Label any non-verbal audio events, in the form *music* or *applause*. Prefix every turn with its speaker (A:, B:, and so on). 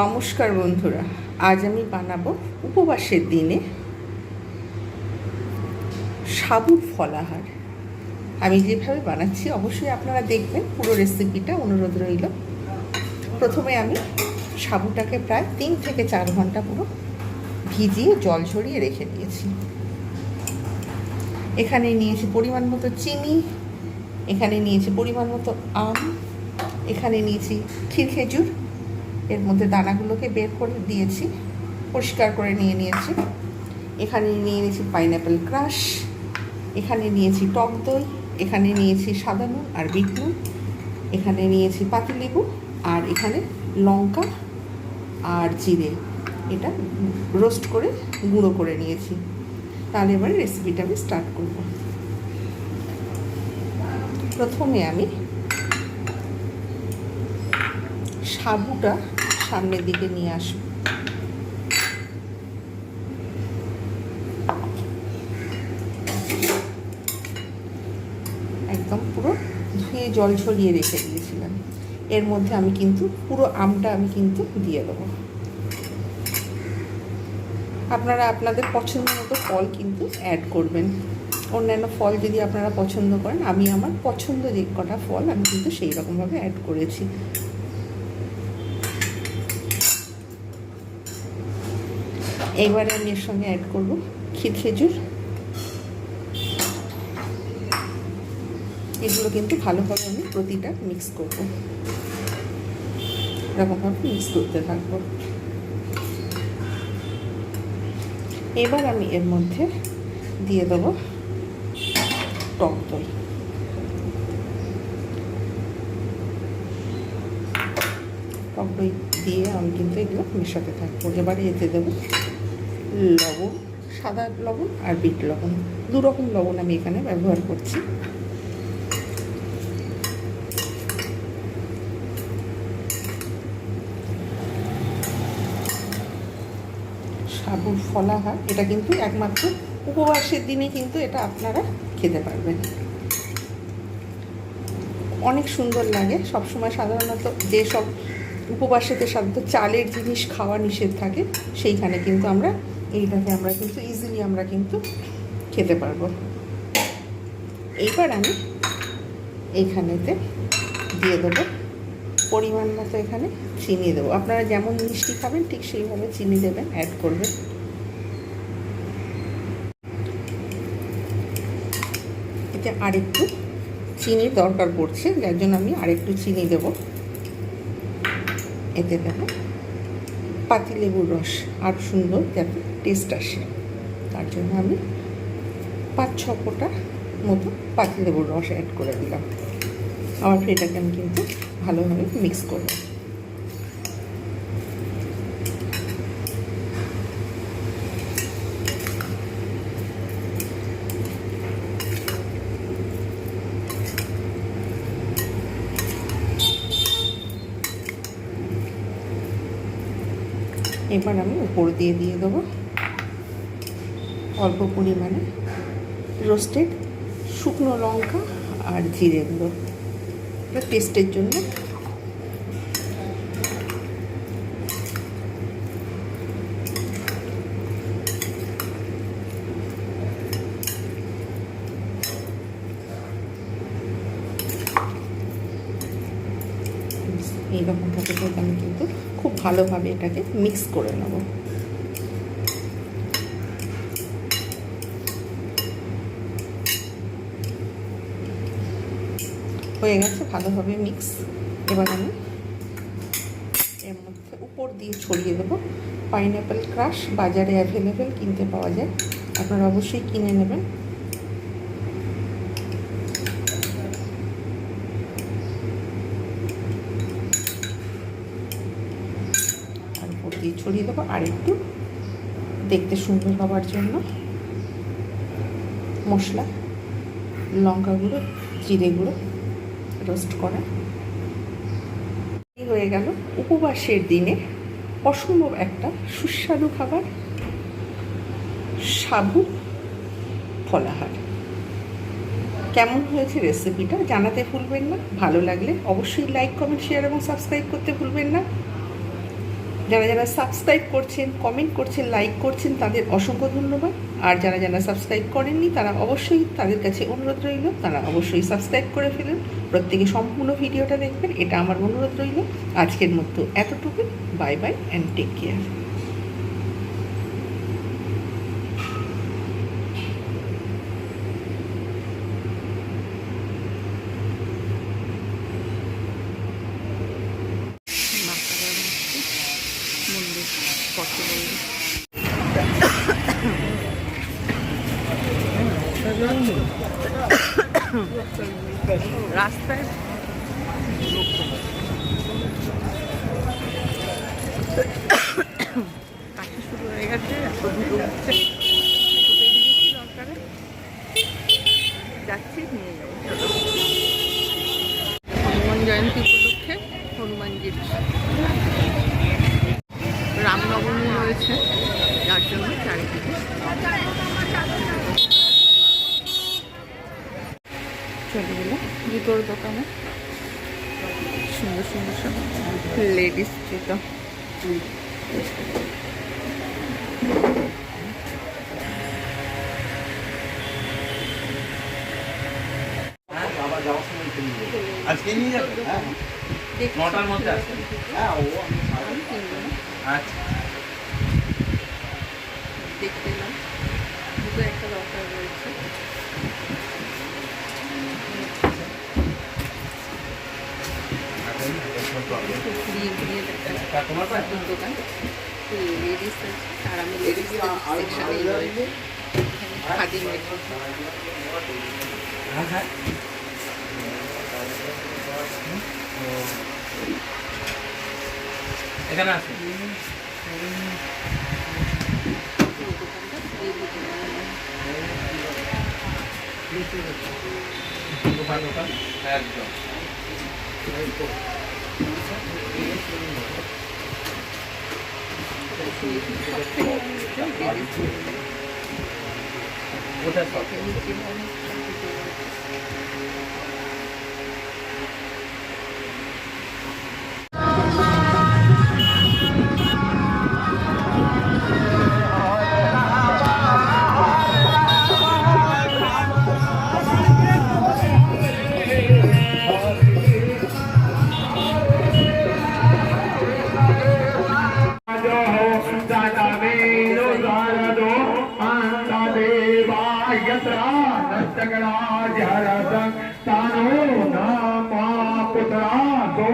A: নমস্কার বন্ধুরা, আজ আমি বানাবো উপবাসের দিনে সাবুর ফলাহার। আমি যেভাবে বানাচ্ছি, অবশ্যই আপনারা দেখবেন, পুরো রেসিপিটা অনুরোধ রইল। প্রথমে আমি সাবুটাকে প্রায় তিন থেকে চার ঘণ্টা পুরো ভিজিয়ে, জল ঝরিয়ে রেখে দিয়েছি। এখানে নিয়েছি পরিমাণ মতো চিনি, এখানে নিয়েছি পরিমাণ মতো আম, এখানে নিয়েছি ক্ষীর খেজুর এর মধ্যে দানাগুলোকে বের করে দিয়েছি, পরিষ্কার করে নিয়ে নিয়েছি। এখানে নিয়ে নিয়েছি পাইনঅ্যাপেল ক্রাশ এখানে নিয়েছি টক দই, এখানে নিয়েছি সাদা নুন আর বিট নুন, এখানে নিয়েছি পাতিলেবু আর এখানে লঙ্কা আর জিরে। এটা রোস্ট করে, গুঁড়ো করে নিয়েছি। তাহলে এবারে রেসিপিটা আমি স্টার্ট করব। প্রথমে আমি সাবুটা সামনের দিকে নিয়ে আসব। একদম পুরো ধুয়ে জল ছড়িয়ে রেখে দিয়েছিলাম। এর মধ্যে আমি কিন্তু পুরো আমটা আমি কিন্তু দিয়ে দেবো। আপনারা আপনাদের পছন্দ মতো ফল কিন্তু অ্যাড করবেন। অন্যান্য ফল যদি আপনারা পছন্দ করেন, আমি আমার পছন্দ যে কটা ফল আমি কিন্তু সেই রকমভাবে অ্যাড করেছি। এবারে আমি এর সঙ্গে অ্যাড করব ক্ষীর খেজুর। এগুলো কিন্তু ভালোভাবে আমি প্রতিটা মিক্স করব। এরকমভাবে মিক্স করতে থাকব। এবার আমি এর মধ্যে দিয়ে দেবো টক দই। টক দই দিয়ে আমি কিন্তু এগুলো মেশাতে থাকব। এবারে এতে দেবো লবণ, সাদা লবণ আর বিট লবণ। দু রকম লবণ আমি এখানে ব্যবহার করছি। সাবুর ফলাহার, এটা কিন্তু একমাত্র উপবাসের দিনে কিন্তু এটা আপনারা খেতে পারবেন। অনেক সুন্দর লাগে। সবসময় সাধারণত যেসব উপবাসেতে সাধারণত চালের জিনিস খাওয়া নিষেধ থাকে, সেইখানে কিন্তু আমরা এইটাকে আমরা কিন্তু ইজিলি আমরা কিন্তু খেতে পারব। এইবার আমি এইখানেতে দিয়ে দেবো। পরিমাণ মতো এখানে চিনি দেবো। আপনারা যেমন মিষ্টি খাবেন, ঠিক সেইভাবে চিনি দেবেন অ্যাড করবেন। এতে আরেকটু চিনির দরকার পড়ছে, যার জন্য আমি আরেকটু চিনি দেব। এতে দেব পাতিলেবুর রস, আর সুন্দর যাতে টেস্ট আসে। তার জন্য আমি পাঁচ ছ ফোঁটা মতো পাতিলেবুর রস অ্যাড করে দিলাম। আবার এটাকে আমি কিন্তু ভালোভাবে মিক্স করব। এবার আমি উপর দিয়ে দিয়ে দেবো। অল্প পরিমাণে রোস্টেড শুকনো লঙ্কা আর জিরে গুঁড়ো। এটা টেস্টের জন্য। এইরকমভাবে আমি কিন্তু খুব ভালোভাবে এটাকে মিক্স করে নেব। হয়ে গেছে, ভালোভাবে মিক্স এবার আমি এর মধ্যে উপর দিয়ে ছড়িয়ে দেবো। পাইনঅ্যাপেল ক্রাশ বাজারে অ্যাভেলেবেল কিনতে পাওয়া যায়। আপনারা অবশ্যই কিনে নেবেন। আর উপর দিয়ে ছড়িয়ে দেবো আর একটু দেখতে সুন্দর হওয়ার জন্য মশলা লঙ্কা গুঁড়ো জিরে গুঁড়ো। রোস্ট করা। হয়ে গেল উপবাসের দিনে অসম্ভব একটা সুস্বাদু খাবার সাবু ফলাহার। কেমন হয়েছে রেসিপিটা জানাতে ভুলবেন না, ভালো লাগলে অবশ্যই লাইক কমেন্ট শেয়ার এবং সাবস্ক্রাইব করতে ভুলবেন না। যারা যারা সাবস্ক্রাইব করছেন কমেন্ট করছেন লাইক করছেন, তাদের অসংখ্য ধন্যবাদ। আর যারা যারা সাবস্ক্রাইব করেননি, তারা অবশ্যই তাদের কাছে অনুরোধ রইল। তারা অবশ্যই সাবস্ক্রাইব করে ফেলুন। প্রত্যেকে সম্পূর্ণ ভিডিওটা দেখবেন। এটা আমার অনুরোধ রইল। আজকের মতো এতটুকু bye bye and take care মন্দির রাস্তায় *coughs* কাশি শুরু হয়ে গেছে এত ধুলো উঠছে একটু বেরিয়েছি দরকারে যাচ্ছি নিয়ে যাব চলো হনুমান জয়ন্তী উপলক্ষে হনুমানজির রামনবমী রয়েছে। যার জন্য চারিদিকে চলে গেলাম জুতোর দোকানে। সুন্দর সুন্দর সব লেডিস জুতো
B: আজকে নিয়ে যাবে? হ্যাঁ। নটার মধ্যে আসবে। হ্যাঁ ও আচ্ছা।
A: দেখতে এলাম। দুটো একটা দরকার রয়েছে। দোকান আর আমি লেডিস
B: হ্যাঁ এখানে আসো দোকান দোকান একদম ওটা সব
C: યત્રા નષ્ટગણા જહરસં તાનો ના પાપુતરા દો